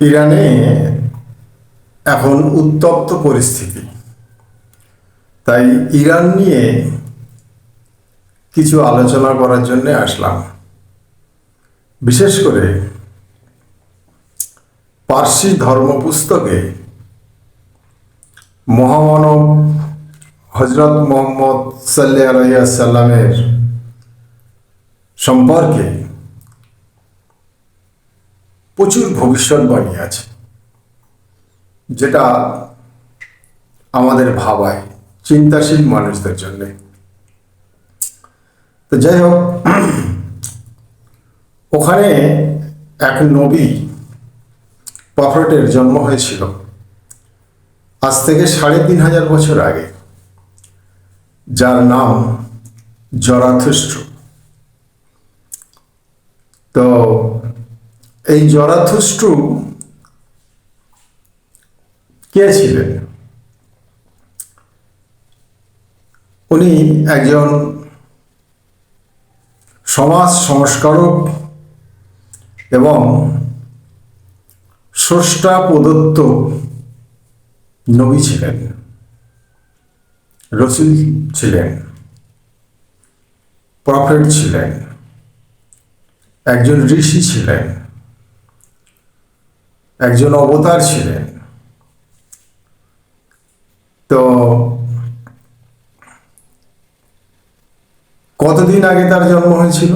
ইরানে এখন উত্তপ্ত পরিস্থিতি। তাই ইরান নিয়ে কিছু আলোচনা করার জন্য আসলাম। বিশেষ করে পার্সি ধর্মপুস্তকে মহামানব হজরত মোহাম্মদ সাল্লাহ আলাইয়া সাল্লামের সম্পর্কে প্রচুর ভবিষ্যৎবাণী আছে, যেটা আমাদের ভাবায় চিন্তাশীল মানুষদের জন্য। তো যাই হোক, ওখানে এক নবী প্রফেটের জন্ম হয়েছিল। আজ থেকে সাড়ে তিন হাজার বছর আগে। যার নাম জরাথুষ্ট্র। তো এই জরাথুষ্ট্রু কে ছিলেন? উনি একজন সমাজ সংস্কারক এবং স্রষ্টা প্রদত্ত নবী ছিলেন, রসুল ছিলেন, প্রফেট ছিলেন, একজন ঋষি ছিলেন একজন অবতার ছিলেন। তো কতদিন আগে তার জন্ম হয়েছিল?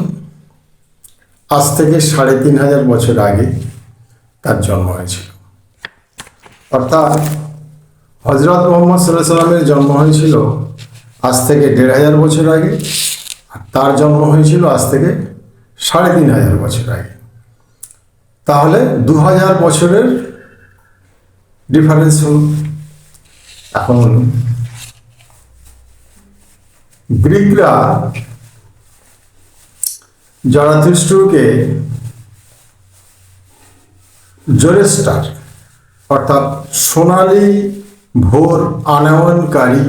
আজ থেকে সাড়ে তিন হাজার বছর আগে তার জন্ম হয়েছিল। অর্থাৎ হজরত মোহাম্মদ সাল্লাহ সাল্লামের জন্ম হয়েছিল আজ থেকে দেড় হাজার বছর আগে তার জন্ম হয়েছিল আজ থেকে সাড়ে তিন হাজার বছর আগে। তাহলে দু হাজার বছরের ডিফারেন্স হল, এখন গ্রিকরা জরাথুষ্ট্রকে জোরেস্টার, অর্থাৎ সোনালি ভোর আনয়নকারী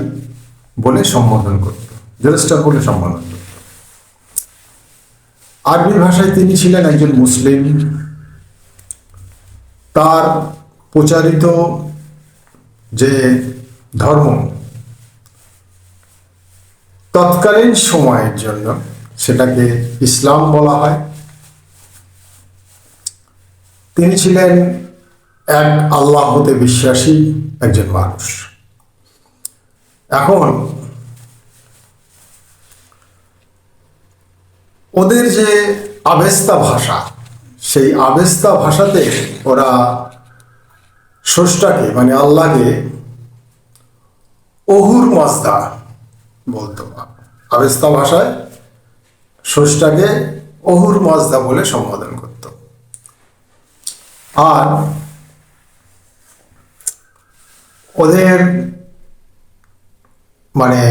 বলে সম্বোধন করত, জোরেস্টার বলে সম্বোধন করত। আরবি ভাষায় তিনি ছিলেন একজন মুসলিম। তার প্রচারিত যে ধর্ম, তৎকালীন সময়ের জন্য সেটাকে ইসলাম বলা হয়। তিনি ছিলেন এক আল্লাহ হতে বিশ্বাসী একজন মানুষ। এখন ওদের যে আবেস্তা ভাষা সেই আবেস্তা ভাষাতে ওরা স্রষ্টাকে মানে আল্লাহকে অহুর মাজদা বলতো। আবেস্তা ভাষায় স্রষ্টাকে অহুর মাজদা বলে সম্বোধন করত। আর ওদের মানে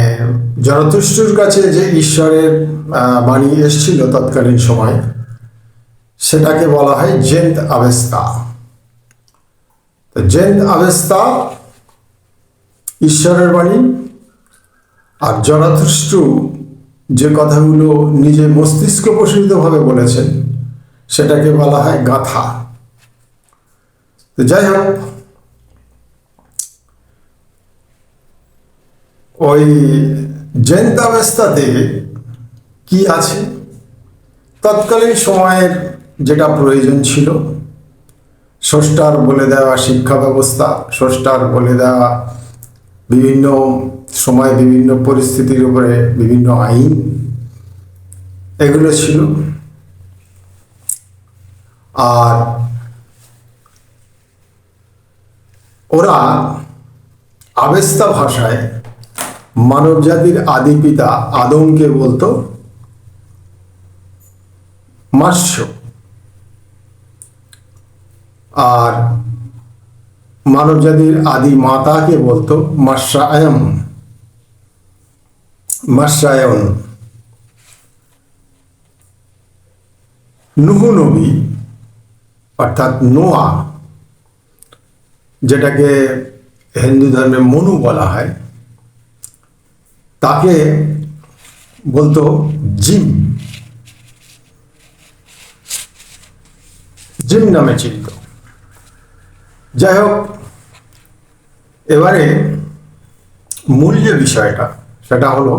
জরতুষ্টুর কাছে যে ঈশ্বরের বাণী এসছিল তৎকালীন সময় সেটাকে বলা হয় জেন্দ আবেস্তা। তো জেন্দ আবেস্তা ঈশ্বরের বাণী আর জরাথুষ্টু যে কথাগুলো নিজে মস্তিষ্ক প্রসূতভাবে বলেছেন, সেটাকে বলা হয় গাথা। তো যাই হোক, ওই জেন্তাবেস্তাতে কি আছে? তৎকালীন সময়ের যেটা প্রয়োজন ছিল। স্রষ্টার বলে দেওয়া শিক্ষা ব্যবস্থা, স্রষ্টার বলে দেওয়া বিভিন্ন সময় বিভিন্ন পরিস্থিতির উপরে বিভিন্ন আইন, এগুলো ছিল। আর ওরা আবেস্তা ভাষায় মানবজাতির আদি পিতা আদমকে বলতো মাস্য আর মানবজাতির আদি মাতাকে বলতো মাসায়ম মাসায়ন নুহু নবী, অর্থাৎ নোয়া, যেটাকে হিন্দু ধর্মে মনু বলা হয়, তাকে বলতো জিম জিম নামে চিনত। যাই হোক এবারে মূল যে বিষয়টা, সেটা হলো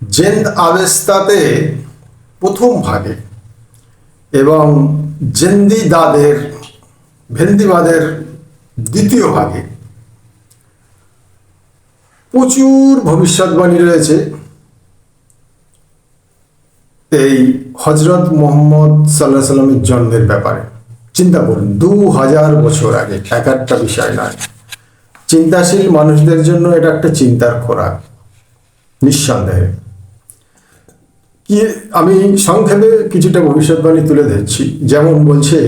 জেন্দ আবেস্তাতে প্রথম ভাগে এবং জেন্দিদাদের, ভেন্দিবাদের দ্বিতীয় ভাগে প্রচুর ভবিষ্যৎবাণী রয়েছে। এই হজরত মোহাম্মদ সাল্লাহ সাল্লামের জন্মের ব্যাপারে। চিন্তা করুন দু হাজার বছর আগে এক একটা বিষয় নয়। চিন্তাশীল মানুষদের জন্য এটা একটা চিন্তার খোরাক, নিঃসন্দেহে। কি আমি সংক্ষেপে কিছুটা ভবিষ্যৎবাণী তুলে ধরছি। যেমন বলছে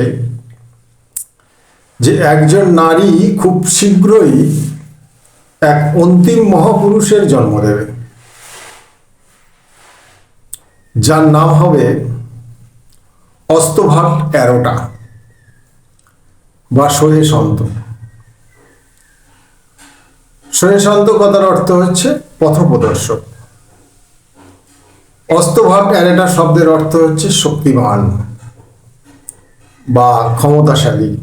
যে একজন নারী খুব শীঘ্রই এক অন্তিম মহাপুরুষের জন্ম দেবে। যার নাম হবে অস্তভাগ এরোটা। বা শোয়ে সন্ত। শোয়ে সন্ত কথার অর্থ হচ্ছে পথপ্রদর্শক। অস্তভাগ এরেটা শব্দের অর্থ হচ্ছে শক্তিমান বা ক্ষমতাশালী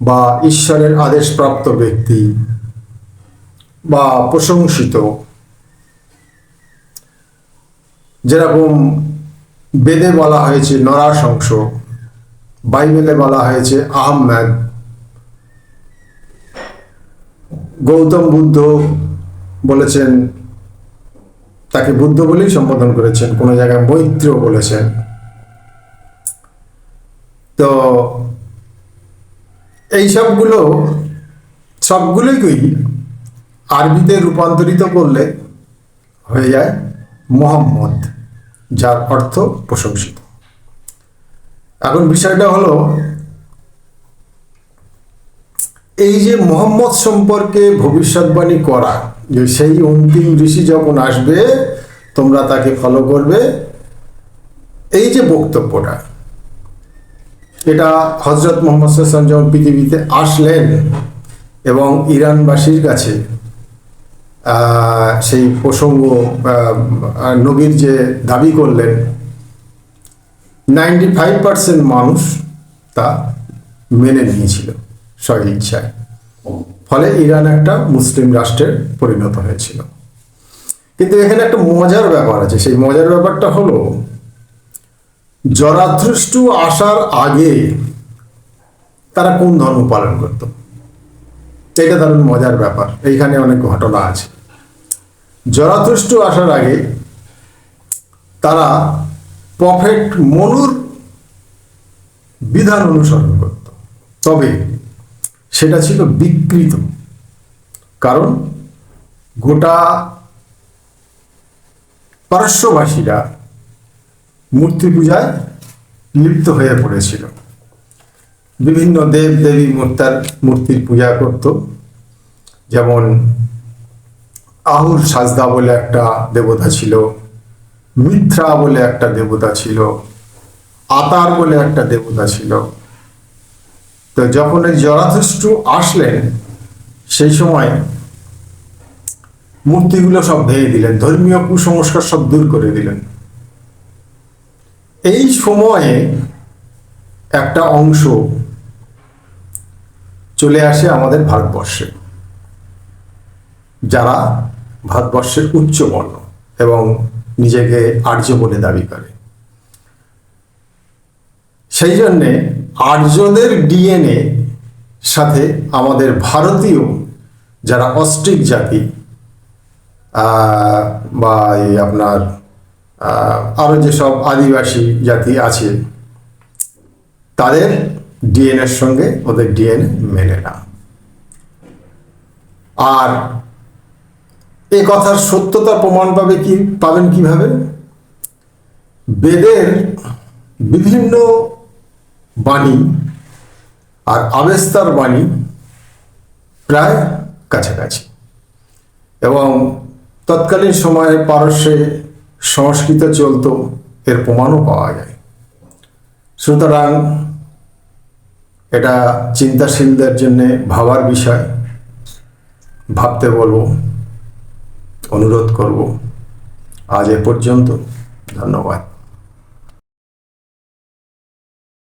বা ঈশ্বরের আদেশপ্রাপ্ত ব্যক্তি বা প্রশংসিত। যেরকম বেদে বলা হয়েছে, নরাশংস। বাইবেলে বলা হয়েছে আহমেদ গৌতম বুদ্ধ বলেছেন, তাকে বুদ্ধ বলেই সম্বোধন করেছেন, কোনো জায়গায় মৈত্র বলেছেন। তো, এই সবগুলো, সবগুলোই আরবিতে রূপান্তরিত করলে হয়ে যায় মোহাম্মদ, যার অর্থ প্রশংসিত? এখন বিষয়টা হলো, এই যে মোহাম্মদ সম্পর্কে ভবিষ্যৎবাণী করা, যে সেই অন্তিম ঋষি যখন আসবে, তোমরা তাকে ফলো করবে, এই যে বক্তব্যটা, এটা হজরত মোহাম্মদ সাল্লাম যখন পৃথিবীতে আসলেন এবং ইরানবাসীর কাছে সেই প্রসঙ্গ নবীর যে দাবি করলেন নাইনটি ফাইভ পার্সেন্ট মানুষ তা মেনে নিয়েছিল স্ব ইচ্ছায়। ফলে ইরান একটা মুসলিম রাষ্ট্রের পরিণত হয়েছিল। কিন্তু এখানে একটা মজার ব্যাপার আছে। সেই মজার ব্যাপারটা হলো, জরাধৃষ্টু আসার আগে তারা কোন ধর্ম পালন করত? এটা দারুণ মজার ব্যাপার। এইখানে অনেক ঘটনা আছে। জরাধৃষ্টু আসার আগে তারা প্রফেট মনুর বিধান অনুসরণ করত। তবে সেটা ছিল বিকৃত। কারণ গোটা পারস্যবাসীরা মূর্তি পূজায় লিপ্ত হয়ে পড়েছিল। বিভিন্ন দেব দেবী মূর্তার মূর্তির পূজা করত। যেমন আহুর সাজদা বলে একটা দেবতা ছিল। মিথ্রা বলে একটা দেবতা ছিল, আতার বলে একটা দেবতা ছিল। তো যখন এই জরাথুষ্টু আসলেন, সেই সময় মূর্তিগুলো সব ভেঙে দিলেন, ধর্মীয় কুসংস্কার সব দূর করে দিলেন। এই সময়ে একটা অংশ চলে আসে আমাদের ভারতবর্ষে, যারা ভারতবর্ষের উচ্চ বর্ণ এবং নিজেকে আর্য বলে দাবি করে। সেই জন্যে আর্যদের ডিএনএ সাথে আমাদের ভারতীয় যারা অস্ট্রিক জাতি বা এই আপনার আহ, আরও যেসব আদিবাসী জাতি আছে তাদের ডিএনএর সঙ্গে ওদের ডিএনএ মেলে না। আর এ কথার সত্যতা প্রমাণ পাবে কি, পাবেন কীভাবে? বেদের বিভিন্ন বাণী আর আবেস্তার বাণী প্রায় কাছাকাছি। এবং তৎকালীন সময়ে পারস্যে সংস্কৃত চলতো, এর প্রমাণও পাওয়া যায়। সুতরাং এটা চিন্তাশীলদের জন্যে ভাবার বিষয়। ভাবতে বলব। অনুরোধ করব। আজ এ পর্যন্ত ধন্যবাদ।